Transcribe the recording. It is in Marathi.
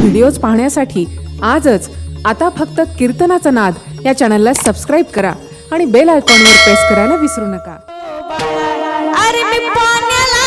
व्हिडिओज पाहण्यासाठी आजच आता फक्त कीर्तनाचा नाद या चॅनलला सबस्क्राईब करा आणि बेल आयकॉनवर प्रेस करायला विसरू नका. अरे मी पाण्याला